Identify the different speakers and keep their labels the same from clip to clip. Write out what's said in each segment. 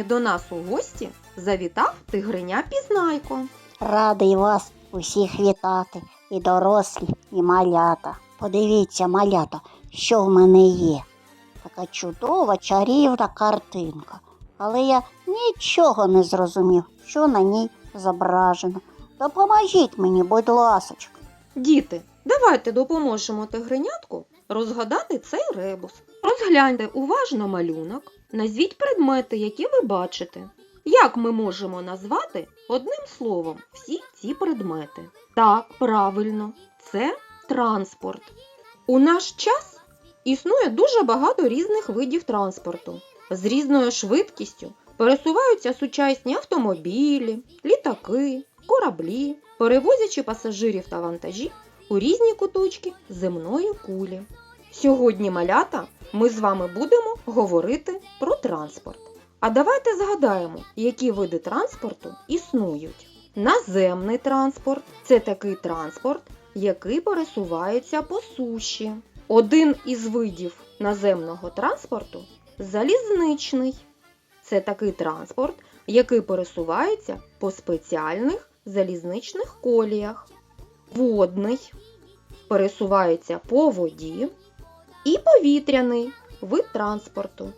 Speaker 1: Сьогодні до нас у гості завітав тигриня Пізнайко.
Speaker 2: Радий вас усіх вітати, і дорослі, і малята. Подивіться, малята, що в мене є. Така чудова, чарівна картинка. Але я нічого не зрозумів, що на ній зображено. Допоможіть мені, будь ласочка.
Speaker 1: Діти, давайте допоможемо тигренятку розгадати цей ребус. Розгляньте уважно малюнок, назвіть предмети, які ви бачите. Як ми можемо назвати одним словом всі ці предмети? Так, правильно, це транспорт. У наш час існує дуже багато різних видів транспорту. З різною швидкістю пересуваються сучасні автомобілі, літаки, кораблі, перевозячи пасажирів та вантажі у різні куточки земної кулі. Сьогодні, малята, ми з вами будемо говорити про транспорт. А давайте згадаємо, які види транспорту існують. Наземний транспорт це такий транспорт, який пересувається по суші. Один із видів наземного транспорту залізничний. Це такий транспорт, який пересувається по спеціальних залізничних коліях. Водний пересувається по воді. І повітряний вид транспорту,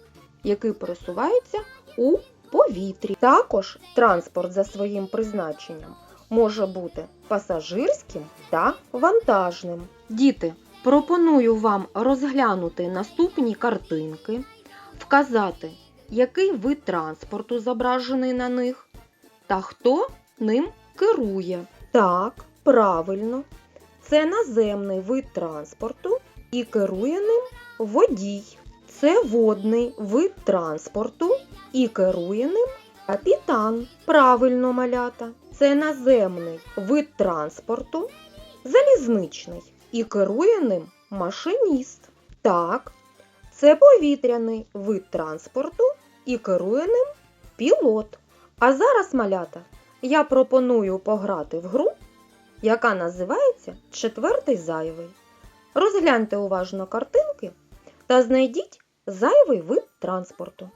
Speaker 1: який пересувається у повітрі. Також транспорт за своїм призначенням може бути пасажирським та вантажним. Діти, пропоную вам розглянути наступні картинки, вказати, який вид транспорту зображений на них та хто ним керує. Так, правильно, це наземний вид транспорту і керує ним водій. Це водний вид транспорту і керує ним капітан. Правильно малята. Це наземний вид транспорту, залізничний і керує ним машиніст. Так, це повітряний вид транспорту і керує ним пілот. А зараз, малята, я пропоную пограти в гру, яка називається Четвертий зайвий. Розгляньте уважно картинки та знайдіть зайвий вид транспорту.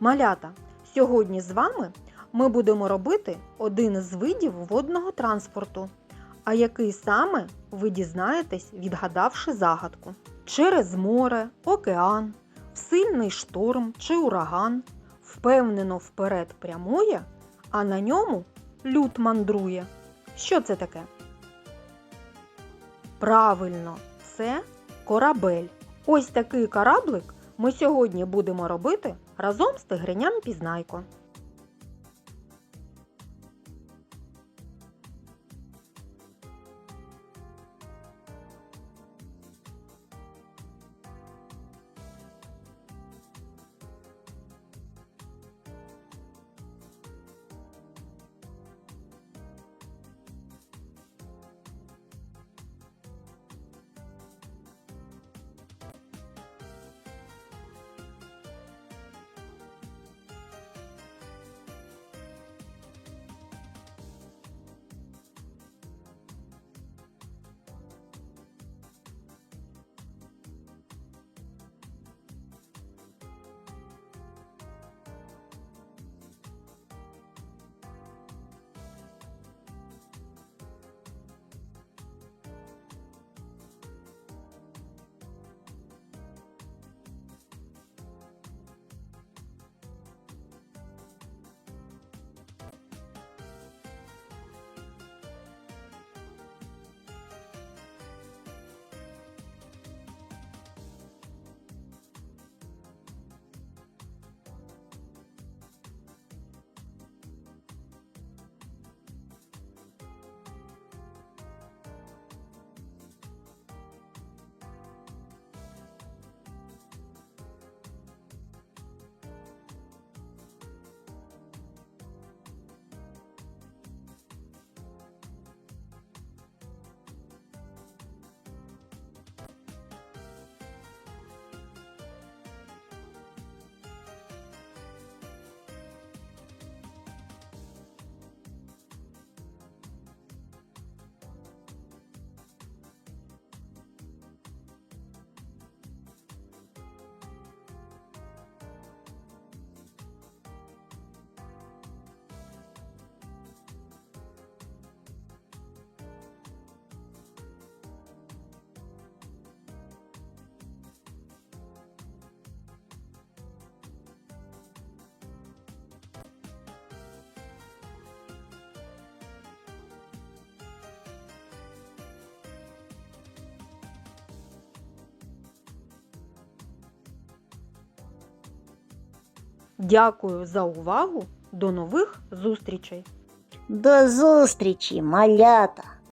Speaker 1: Малята, сьогодні з вами ми будемо робити один із видів водного транспорту. А який саме ви дізнаєтесь, відгадавши загадку. Через море, океан, в сильний шторм чи ураган впевнено вперед прямує, а на ньому люд мандрує. Що це таке? Правильно, це корабель. Ось такий кораблик ми сьогодні будемо робити разом з тигреням Пізнайко. Дякую за увагу. До нових зустрічей!
Speaker 2: До зустрічі, малята!